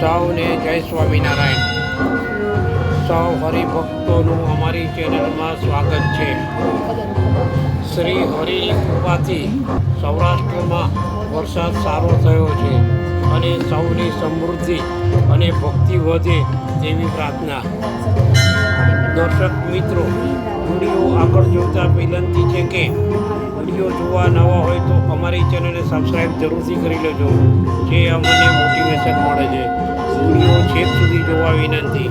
સૌને જય સ્વામિનારાયણ. સૌ હરિભક્તોનું અમારી ચેનલમાં સ્વાગત છે. શ્રી હરિની કૃપાથી સૌરાષ્ટ્રમાં વરસાદ સારો થયો છે અને સૌની સમૃદ્ધિ અને ભક્તિ વધે તેવી પ્રાર્થના. દર્શક મિત્રો, વીડિયો આગળ જોતા વિનંતી છે કે વીડિયો જોવા નવા હોય તો અમારી ચેનલને સબસ્ક્રાઈબ જરૂરથી કરી લેજો, જે અમને મોટિવેશન મળે છે. વીડિયો છેક સુધી જોવા વિનંતી.